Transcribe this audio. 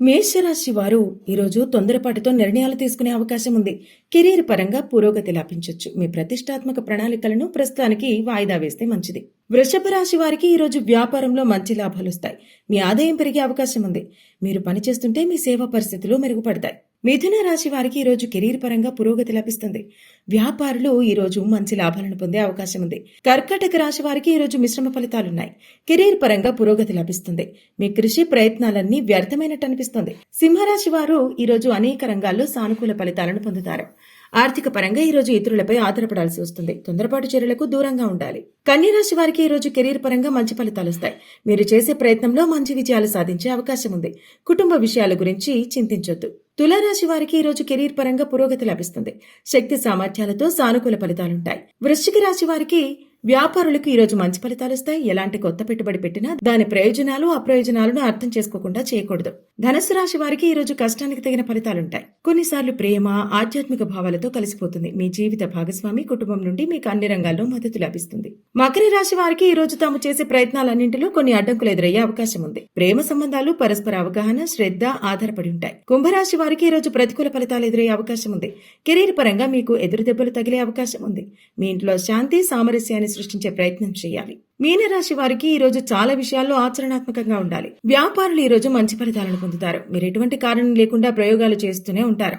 మేషరాశి వారు ఈరోజు తొందరపాటుతో నిర్ణయాలు తీసుకునే అవకాశం ఉంది. కెరీర్ పరంగా పురోగతి లాభించవచ్చు మీ ప్రతిష్టాత్మక ప్రణాళికలను ప్రస్తుతానికి వాయిదా వేస్తే మంచిది. వృషభ రాశి వారికి ఈరోజు వ్యాపారంలో మంచి లాభాలు వస్తాయి మీ ఆదాయం పెరిగే అవకాశం ఉంది. మీరు పనిచేస్తుంటే మీ సేవా పరిస్థితులు మెరుగుపడతాయి. మిథున రాశి వారికి ఈరోజు కెరీర్ పరంగా పురోగతి లభిస్తుంది. వ్యాపారులు ఈరోజు మంచి లాభాలను పొందే అవకాశం ఉంది. కర్కటక రాశి వారికి ఈరోజు మిశ్రమ ఫలితాలున్నాయి. కెరీర్ పరంగా పురోగతి లభిస్తుంది. మీ కృషి ప్రయత్నాలన్నీ వ్యర్థమైనట్టు అనిపిస్తుంది. సింహరాశి వారు ఈరోజు అనేక రంగాల్లో సానుకూల ఫలితాలను పొందుతారు. ఆర్థిక పరంగా ఈరోజు ఇతరులపై ఆధారపడాల్సి వస్తుంది. తొందరపాటు చర్యలకు దూరంగా ఉండాలి. కన్యరాశి వారికి ఈరోజు కెరీర్ పరంగా మంచి ఫలితాలు వస్తాయి. మీరు చేసే ప్రయత్నంలో మంచి విజయాలు సాధించే అవకాశం ఉంది. కుటుంబ విషయాల గురించి చింతించొద్దు. తులారాశి వారికి ఈ రోజు కెరీర్ పరంగా పురోగతి లభిస్తుంది. శక్తి సామర్థ్యాలతో సానుకూల ఫలితాలుంటాయి. వృశ్చిక రాశి వారికి వ్యాపారులకు ఈ రోజు మంచి ఫలితాలు వస్తాయి. ఎలాంటి కొత్త పెట్టుబడి పెట్టినా దాని ప్రయోజనాలు అప్రయోజనాలను అర్థం చేసుకోకుండా చేయకూడదు. ధనస్సు రాశి వారికి ఈ రోజు కష్టానికి తగిన ఫలితాలుంటాయి. కొన్నిసార్లు ప్రేమ ఆధ్యాత్మిక భావాలతో కలిసిపోతుంది. మీ జీవిత భాగస్వామి కుటుంబం నుండి మీకు అన్ని రంగాల్లో మద్దతు లభిస్తుంది. మకర రాశి వారికి ఈ రోజు తాము చేసే ప్రయత్నాలన్నింటిలో కొన్ని అడ్డంకులు ఎదురయ్యే అవకాశం ఉంది. ప్రేమ సంబంధాలు పరస్పర అవగాహన శ్రద్ధ ఆధారపడి ఉంటాయి. కుంభరాశి వారికి ఈ రోజు ప్రతికూల ఫలితాలు ఎదురయ్యే అవకాశం ఉంది. కెరీర్ పరంగా మీకు ఎదురు దెబ్బలు తగిలే అవకాశం ఉంది. మీ ఇంట్లో శాంతి సామరస్యాన్ని సృష్టించే ప్రయత్నం చేయాలి. మీనరాశి వారికి ఈ రోజు చాలా విషయాల్లో ఆచరణాత్మకంగా ఉండాలి. వ్యాపారులు ఈ రోజు మంచి ఫలితాలను పొందుతారు. మీరు ఎటువంటి కారణం లేకుండా ప్రయోగాలు చేస్తూనే ఉంటారు.